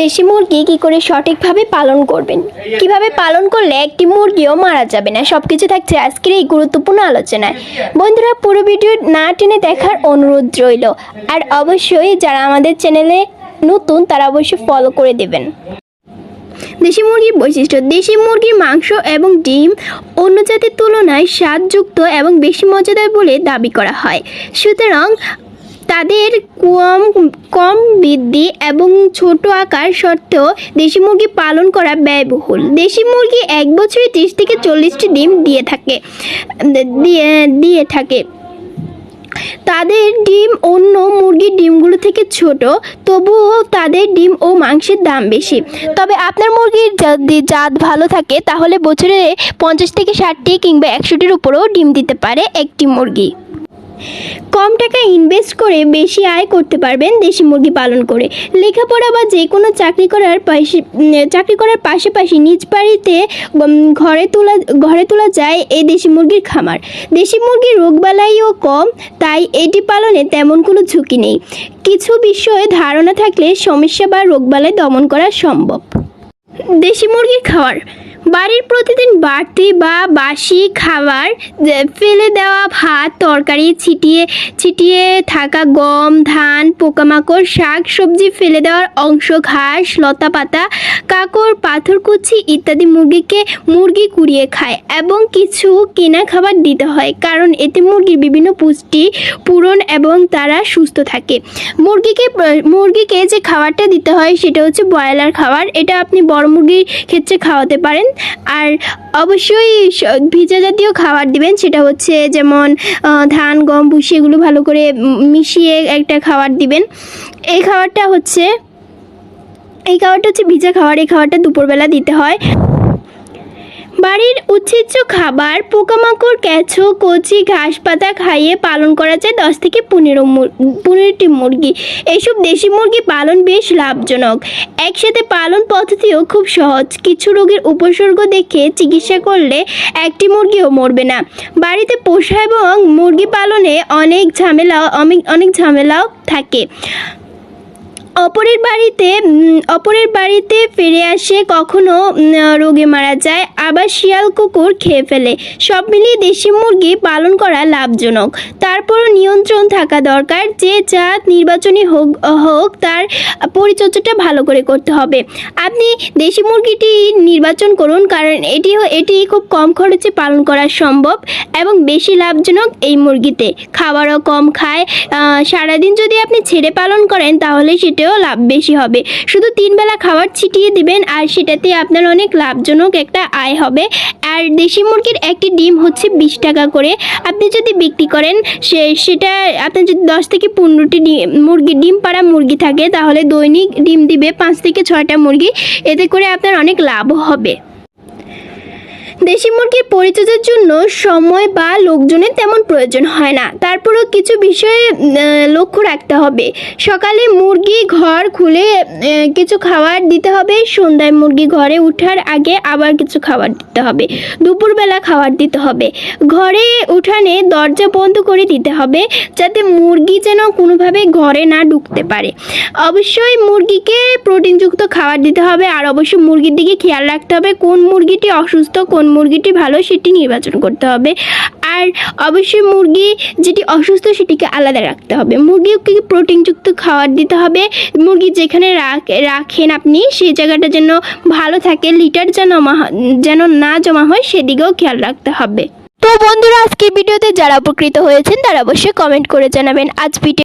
দেশি মুরগি কি করে সঠিকভাবে পালন করবেন? কীভাবে পালন করলে একটি মুরগিও মারা যাবে না? সব কিছু থাকছে আজকের এই গুরুত্বপূর্ণ আলোচনায়। বন্ধুরা, পুরো ভিডিও না টেনে দেখার অনুরোধ রইল। আর অবশ্যই যারা আমাদের চ্যানেলে নতুন, তারা অবশ্যই ফলো করে দেবেন। দেশি মুরগির বৈশিষ্ট্য, দেশি মুরগির মাংস এবং ডিম অন্য জাতের তুলনায় স্বাদযুক্ত এবং বেশি মজাদার বলে দাবি করা হয়। সুতরাং তাদের কম কম বৃদ্ধি এবং ছোট আকার সত্ত্বেও দেশি মুরগি পালন করা ব্যয়বহুল। দেশি মুরগি এক বছরে তিরিশ থেকে চল্লিশটি ডিম দিয়ে থাকে, দিয়ে দিয়ে থাকে। তাদের ডিম অন্য মুরগির ডিমগুলো থেকে ছোট, তবুও তাদের ডিম ও মাংসের দাম বেশি। তবে আপনার মুরগির যদি জাত ভালো থাকে, তাহলে বছরে পঞ্চাশ থেকে ষাটটি কিংবা একশোটির উপরেও ডিম দিতে পারে একটি মুরগি। কম টাকা ইনভেস্ট করে বেশি আয় করতে পারবেন দেশি মুরগি পালন করে। লেখাপড়া বা যে কোনো চাকরি করার পাশে চাকরি করার পাশাপাশি নিজ বাড়িতে ঘরে তোলা ঘরে তোলা যায় এই দেশি মুরগির খামার। দেশি মুরগির রোগবালাইও কম, তাই এটি পালনে তেমন কোনো ঝুঁকি নেই। কিছু বিষয়ে ধারণা থাকলে সমস্যা বা রোগবালাই দমন করা সম্ভব। দেশি মুরগির খাবার বাড়ির প্রতিদিন বাড়তি বা বাসি খাবার ফেলে দেওয়া ভাত, তরকারি, ছিটিয়ে ছিটিয়ে থাকা গম, ধান, পোকামাকড়, শাক সবজি ফেলে দেওয়ার অংশ, ঘাস, লতা পাতা কাকড় পাথরকুচি ইত্যাদি মুরগিকে মুরগি কুড়িয়ে খায় এবং কিছু কেনা খাবার দিতে হয়, কারণ এতে মুরগির বিভিন্ন পুষ্টি পূরণ এবং তারা সুস্থ থাকে। মুরগিকে মুরগিকে যে খাবারটা দিতে হয় সেটা হচ্ছে ব্রয়লার খাবার। এটা আপনি বড় মুরগির ক্ষেত্রে খাওয়াতে পারেন। আর অবশ্যই ভিজা জাতীয় খাবার দিবেন, সেটা হচ্ছে যেমন ধান, গম ভুষি এগুলো ভালো করে মিশিয়ে একটা খাবার দিবেন। এই খাবারটা হচ্ছে, এই খাবারটা হচ্ছে ভিজা খাবার, এই খাবারটা দুপুরবেলা দিতে হয়। বাড়ির উচ্ছেচ্য খাবার, পোকামাকড় কেঁচো কচি, ঘাস পাতা খাইয়ে পালন করা যায় দশ থেকে পনেরো পনেরোটি মুরগি। এইসব দেশি মুরগি পালন বেশ লাভজনক। একসাথে পালন পদ্ধতিও খুব সহজ। কিছু রোগের উপসর্গ দেখে চিকিৎসা করলে একটি মুরগিও মরবে না। বাড়িতে পোষা এবং মুরগি পালনে অনেক অনেক অনেক ঝামেলাও থাকে। অপরের বাড়িতে অপরের বাড়িতে ফিরে আসে কখনো রোগে মারা যায়, আবার শিয়াল কুকুর খেয়ে ফেলে। সব মিলিয়ে দেশি মুরগি পালন করা লাভজনক। তারপরও নিয়ন্ত্রণ থাকা দরকার, যে জাত নির্বাচনী হোক হোক, তার পরিচর্যাটা ভালো করে করতে হবে। আপনি দেশি মুরগিটি নির্বাচন করুন, কারণ এটি এটি খুব কম খরচে পালন করা সম্ভব এবং বেশি লাভজনক এই মুরগিতে। খাবারও কম খায়। সারাদিন যদি আপনি ছেড়ে পালন করেন, তাহলে সেটাও লাভ বেশি হবে। শুধু তিন বেলা খাবার ছিটিয়ে দিবেন আর সেটাতে আপনার অনেক লাভজনক একটা আয় হবে। আর দেশি মুরগির একটি ডিম হচ্ছে বিশ টাকা করে। আপনি যদি বিক্রি করেন, সে সেটা আপনার যদি দশ থেকে পনেরোটি ডিম, মুরগি, ডিম পাড়া মুরগি থাকে, তাহলে দৈনিক ডিম দিবে পাঁচ থেকে ছয়টা মুরগি। এতে করে আপনার অনেক লাভও হবে। দেশি মুরগির পরিচর্যার জন্য সময় বা লোকজনের তেমন প্রয়োজন হয় না। তারপরেও কিছু বিষয়ে লক্ষ্য রাখতে হবে। সকালে মুরগি ঘর খুলে কিছু খাবার দিতে হবে। সন্ধ্যায় মুরগি ঘরে ওঠার আগে আবার কিছু খাবার দিতে হবে। দুপুরবেলা খাবার দিতে হবে। ঘরে উঠানে দরজা বন্ধ করে দিতে হবে, যাতে মুরগি যেন কোনোভাবে ঘরে না ঢুকতে পারে। অবশ্যই মুরগিকে প্রোটিনযুক্ত খাবার দিতে হবে, আর অবশ্যই মুরগির দিকে খেয়াল রাখতে হবে, কোন মুরগিটি অসুস্থ, কোন মুরগিটি ভালো, সেটি নির্বাচন করতে হবে। আর অবশ্যই মুরগি যেটি অসুস্থ, সেটিকে আলাদা রাখতে হবে। মুরগিকে প্রোটিনযুক্ত খাবার দিতে হবে। মুরগি যেখানে রাখ- রাখেন আপনি সেই জায়গাটা যেন ভালো থাকে, লিটার যেন যেন না জমা হয়, সেদিকেও খেয়াল রাখতে হবে। তো বন্ধুরা, আজকের ভিডিওতে যারা উপকৃত হয়েছেন, তারা অবশ্যই কমেন্ট করে জানাবেন। আজ ভিডিও